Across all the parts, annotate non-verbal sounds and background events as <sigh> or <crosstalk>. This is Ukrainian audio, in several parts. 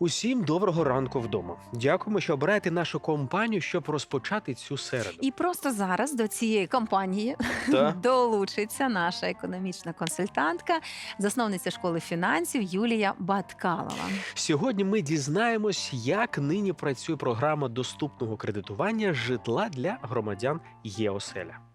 Усім доброго ранку вдома. Дякуємо, що обираєте нашу компанію, щоб розпочати цю середу. І просто зараз до цієї кампанії Та. <laughs> долучиться наша економічна консультантка, засновниця школи фінансів Юлія Баткалова. Сьогодні ми дізнаємось, як нині працює програма доступного кредитування житла для громадян ЄОСЕЛЯ.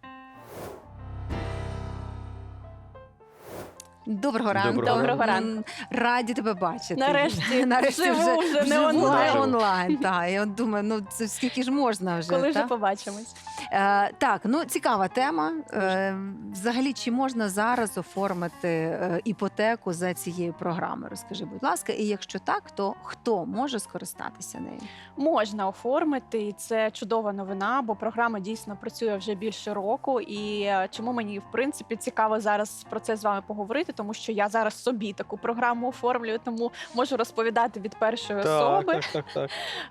Доброго ранку. Доброго Доброго ранку. Раді тебе бачити. Нарешті <laughs> Нарешті Живу вже не вживу, онлайн. не онлайн. Так, я от думаю, ну це скільки ж можна вже. Коли та? вже побачимось? Е, так, ну цікава тема. Е, взагалі, чи можна зараз оформити е, іпотеку за цією програмою? Розкажи, будь ласка, і якщо так, то хто може скористатися нею? Можна оформити, і це чудова новина, бо програма дійсно працює вже більше року. І чому мені в принципі цікаво зараз про це з вами поговорити, тому що я зараз собі таку програму оформлюю, тому можу розповідати від першої особи. так, так, так.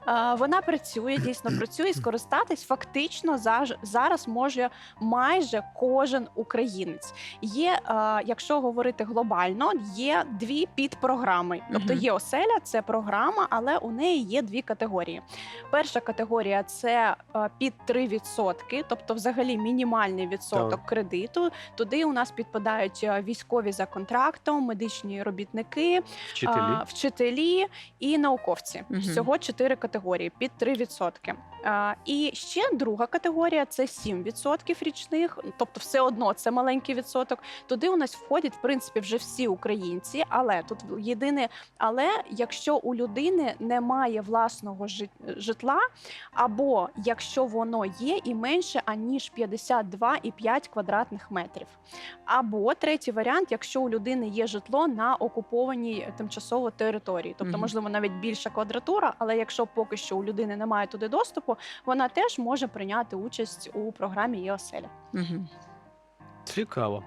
Е, Вона працює, дійсно працює. і Скористатись фактично заж- зараз може майже кожен українець. Є, е, якщо говорити глобально, є дві підпрограми. Тобто є оселя, це програма, але у неї є дві категорії. Перша категорія це е, під 3%, тобто взагалі мінімальний відсоток Так. кредиту. Туди у нас підпадають е, військові за контрактом, медичні робітники, Вчителі. а, вчителі і науковці. Всього чотири категорії під 3%. І ще друга категорія це 7% річних, тобто все одно це маленький відсоток. Туди у нас входять в принципі вже всі українці, але тут єдине, але якщо у людини немає власного житла, або якщо воно є і менше аніж 52,5 квадратних метрів. Або третій варіант, якщо у людини є житло на окупованій тимчасово території, тобто, можливо, навіть більша квадратура, але якщо поки що у людини немає туди доступу, вона теж може прийняти участь у програмі ЄОСЕЛЯ. Угу. Цікаво.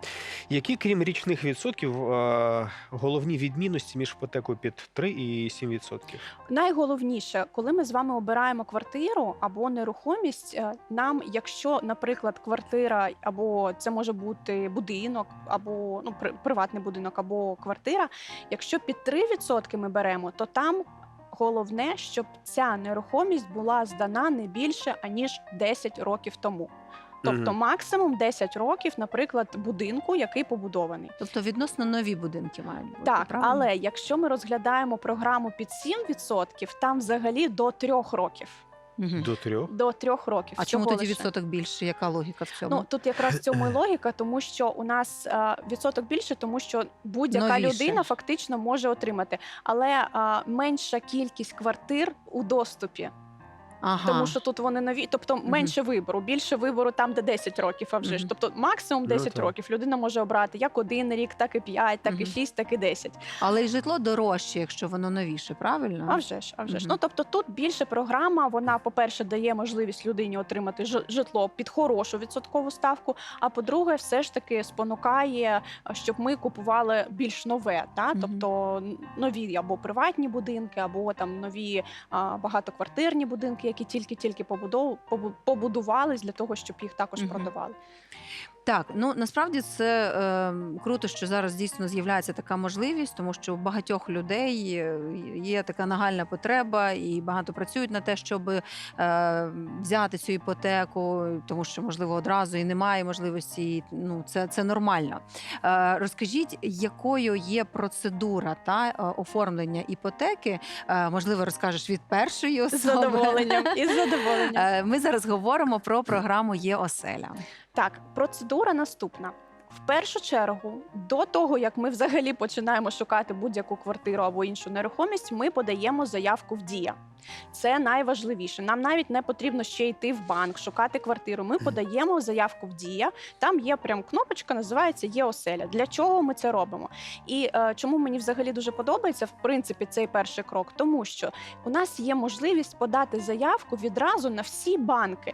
Які, крім річних відсотків, е, головні відмінності між іпотекою під 3 і 7 відсотків? Найголовніше, коли ми з вами обираємо квартиру або нерухомість, е, нам, якщо, наприклад, квартира або це може бути будинок, або ну приватний будинок, або квартира, якщо під 3% ми беремо, то там. Головне, щоб ця нерухомість була здана не більше аніж 10 років тому. Тобто максимум 10 років, наприклад, будинку, який побудований. Тобто відносно нові будинки мають бути. Так, правильно? але якщо ми розглядаємо програму під 7%, там взагалі до 3 років. Мгм. До трьох. До трьох років. А чому всього тоді лише. відсоток більше? Яка логіка в цьому? Ну тут якраз в цьому і логіка, тому що у нас е, відсоток більше, тому що будь-яка Новіше. людина фактично може отримати, але е, менша кількість квартир у доступі, ага. тому що тут вони нові, тобто менше вибору, більше вибору там, де 10 років, а вже ж. Тобто максимум Ну, 10 так. років людина може обрати як один рік, так і 5, так і Мгм. 6, так і 10. Але й житло дорожче, якщо воно новіше, правильно? А вже ж, а вже ж. Мгм. Ну тобто тут більше програма. Вона, по-перше, дає можливість людині отримати жи- житло під хорошу відсоткову ставку. А по-друге, все ж таки спонукає, а, щоб ми купували більш нове, та Мгм. тобто н- нові або приватні будинки, або там нові а, багатоквартирні будинки, які тільки-тільки побудувались для того, щоб їх також продавали. Так, ну насправді це е, круто, що зараз дійсно з'являється така можливість, тому що у багатьох людей е, є така нагальна потреба, і багато працюють на те, щоб е, взяти цю іпотеку, тому що можливо одразу і немає можливості. і, Ну це, це нормально. Е, розкажіть, якою є процедура та е, оформлення іпотеки? Е, можливо, розкажеш від першої З задоволенням і з задоволенням. Е, Ми зараз говоримо про програму Є оселя. Так, процедура наступна. В першу чергу, до того як ми взагалі починаємо шукати будь-яку квартиру або іншу нерухомість, ми подаємо заявку в дія. Це найважливіше. Нам навіть не потрібно ще йти в банк, шукати квартиру. Ми подаємо заявку в дія. Там є прям кнопочка, називається є оселя. Для чого ми це робимо? І е, чому мені взагалі дуже подобається в принципі цей перший крок? Тому що у нас є можливість подати заявку відразу на всі банки.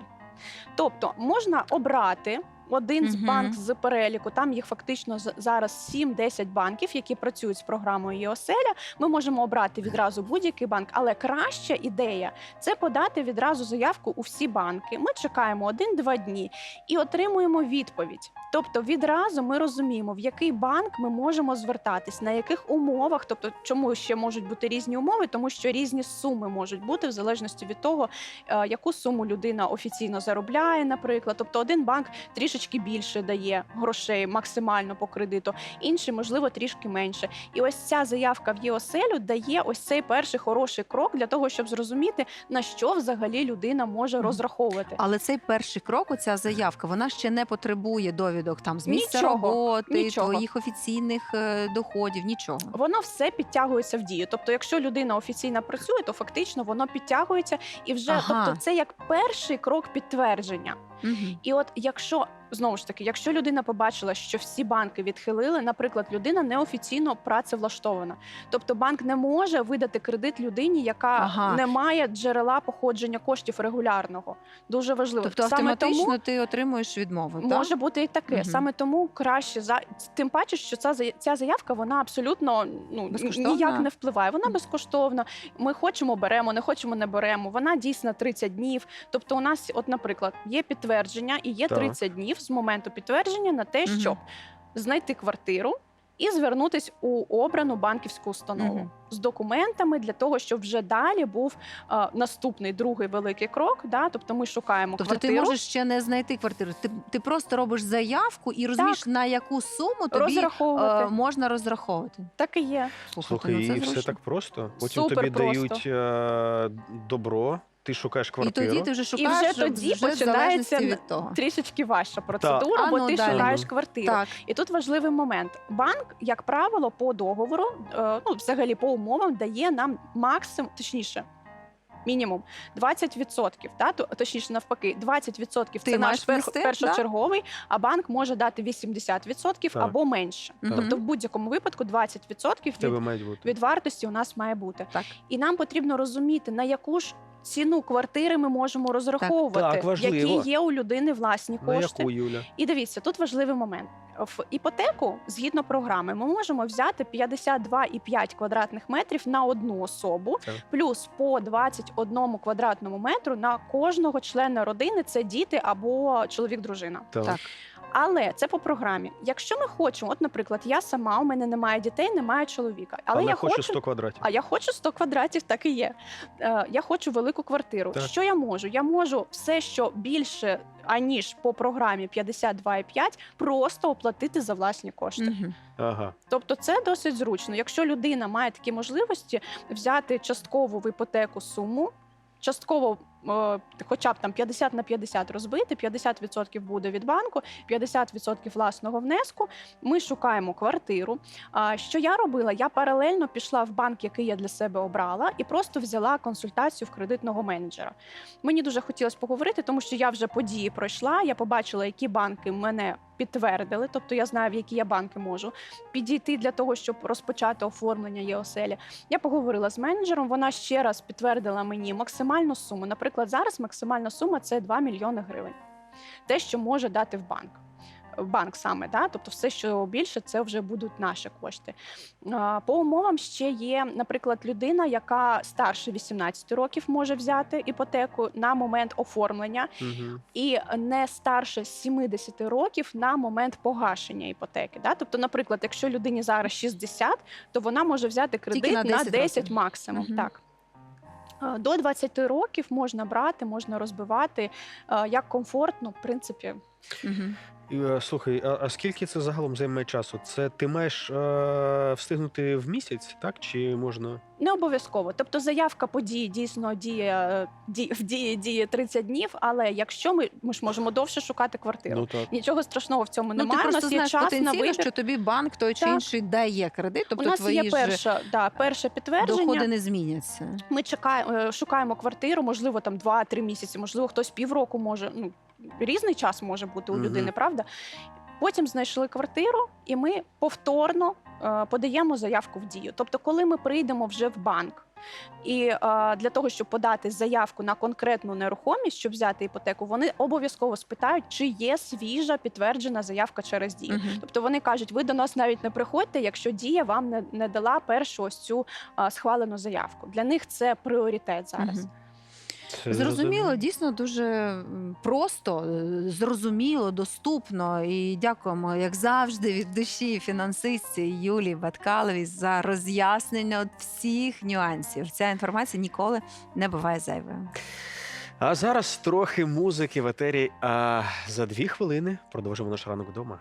Тобто можна обрати один з банк з переліку. Там їх фактично зараз 7-10 банків, які працюють з програмою ЄОСЕЛЯ. Ми можемо обрати відразу будь-який банк, але краща ідея це подати відразу заявку у всі банки. Ми чекаємо один-два дні і отримуємо відповідь. Тобто відразу ми розуміємо, в який банк ми можемо звертатись, на яких умовах, тобто чому ще можуть бути різні умови, тому що різні суми можуть бути в залежності від того, е, яку суму людина офіційно заробляє, наприклад. Тобто один банк трішечки більше дає грошей максимально по кредиту, інший, можливо, трішки менше. І ось ця заявка в ЄОСЕЛю дає ось цей перший хороший крок для того, щоб зрозуміти, на що взагалі людина може розраховувати. Але цей перший крок, оця заявка, вона ще не потребує довідок там з місця Нічого, роботи, нічого. твоїх офіційних е, доходів, нічого. Воно все підтягується в дію. Тобто, якщо людина офіційно працює, то фактично воно підтягується і вже Ага. тобто, це як перший крок підтвердження. Мгм. І от якщо знову ж таки, якщо людина побачила, що всі банки відхилили, наприклад, людина неофіційно працевлаштована, тобто банк не може видати кредит людині, яка Ага. не має джерела походження коштів регулярного. Дуже важливо. Тобто Саме автоматично тому ти отримуєш відмову. так? Може бути і таке. Мгм. Саме тому краще за тим паче, що ця зая- ця заявка вона абсолютно ну Безкоштовна? ніяк не впливає. Вона Мгм. безкоштовна. Ми хочемо, беремо, не хочемо, не беремо. Вона дійсна 30 днів. Тобто, у нас, от, наприклад, є підтвердження і є Так. 30 днів з моменту підтвердження на те, Мгм. щоб знайти квартиру. І звернутись у обрану банківську установу Мгм. з документами для того, щоб вже далі був е, наступний другий великий крок. Да? Тобто ми шукаємо Тобто квартиру. ти можеш ще не знайти квартиру. Ти, ти просто робиш заявку і розумієш, на яку суму тобі розраховувати. е, можна розраховувати. Так і є. Слухайте, Слухай, ну це і все зручно. так просто. Потім Супер тобі просто. дають е, добро, ти шукаєш І квартиру. тоді ти вже шукаєш вже тоді вже в починається залежності від того. Трішечки важча процедура, А, бо ну, ти далі. шукаєш квартиру. Так. І тут важливий момент. Банк, як правило, по договору, е, ну взагалі по умовам, дає нам максимум, точніше. Мінімум 20%, та, то- точніше навпаки, 20% Ти це маєш наш пер, внести, першочерговий, а банк може дати 80% Так. або менше. Мгм. Тобто, в будь-якому випадку 20% В тебе від, мають бути. від вартості у нас має бути. Так. І нам потрібно розуміти, на яку ж ціну квартири ми можемо розраховувати, Так, важливо. які є у людини власні На кошти. яку, Юля? І дивіться, тут важливий момент. В іпотеку, згідно програми, ми можемо взяти 52,5 квадратних метрів на одну особу, Так. плюс по 21 квадратному метру на кожного члена родини це діти або чоловік-дружина. Так. Але це по програмі. Якщо ми хочемо, от, наприклад, я сама, у мене немає дітей, немає чоловіка, але, Але я хочу хочу 100 квадратів. а я хочу 100 квадратів, так і є. Е, я хочу велику квартиру. Так. Що я можу? Я можу все, що більше аніж по програмі 52,5, просто оплатити за власні кошти. Мгм. Ага. Тобто, це досить зручно. Якщо людина має такі можливості взяти часткову в іпотеку суму. Частково, хоча б там 50 на 50 розбити, 50% буде від банку, 50% власного внеску. Ми шукаємо квартиру. А що я робила? Я паралельно пішла в банк, який я для себе обрала, і просто взяла консультацію в кредитного менеджера. Мені дуже хотілося поговорити, тому що я вже події пройшла. Я побачила, які банки мене підтвердили, тобто я знаю, в які я банки можу підійти для того, щоб розпочати оформлення ЄОСЕЛі. Я поговорила з менеджером. Вона ще раз підтвердила мені максимальну суму. Наприклад, зараз максимальна сума це 2 мільйони гривень. Те, що може дати в банк. Банк саме, да? тобто все, що більше, це вже будуть наші кошти. По умовам ще є, наприклад, людина, яка старше 18 років може взяти іпотеку на момент оформлення, Угу. і не старше 70 років на момент погашення іпотеки. Да? Тобто, наприклад, якщо людині зараз 60, то вона може взяти кредит на на 10 10, років. максимум. Мгм. Так. До 20 років можна брати, можна розбивати як комфортно, в принципі. Мгм. Е, Слухай, а, а скільки це загалом займає часу? Це ти маєш е, встигнути в місяць, так? Чи можна? Не обов'язково. Тобто заявка події дійсно діє, е, ді, в дії діє 30 днів, але якщо ми, ми ж можемо довше шукати квартиру. Ну так. Нічого страшного в цьому Ну, немає. ти У просто нас є знаєш час на потенційно, вибір. що тобі банк той чи Так. інший дає кредит, тобто У нас твої є ж перша, да, перше підтвердження. доходи не зміняться. Ми чекаємо, е, шукаємо квартиру, можливо, там 2-3 місяці, можливо, хтось півроку може. Ну різний час може бути у Мгм. людини, правда? Потім знайшли квартиру, і ми повторно е, подаємо заявку в дію. Тобто, коли ми прийдемо вже в банк. І е, для того, щоб подати заявку на конкретну нерухомість, щоб взяти іпотеку, вони обов'язково спитають, чи є свіжа підтверджена заявка через дію. Мгм. Тобто вони кажуть, ви до нас навіть не приходьте, якщо дія вам не, не дала першу ось цю а, схвалену заявку. Для них це пріоритет зараз. Мгм. Це Зрозуміло, дійсно дуже просто, е, зрозуміло, доступно. І дякуємо, як завжди, від душі фінансистці Юлії Баткаловій за роз'яснення всіх нюансів. Ця інформація ніколи не буває зайвою. А зараз трохи музики в етері. А за дві хвилини продовжимо наш ранок вдома.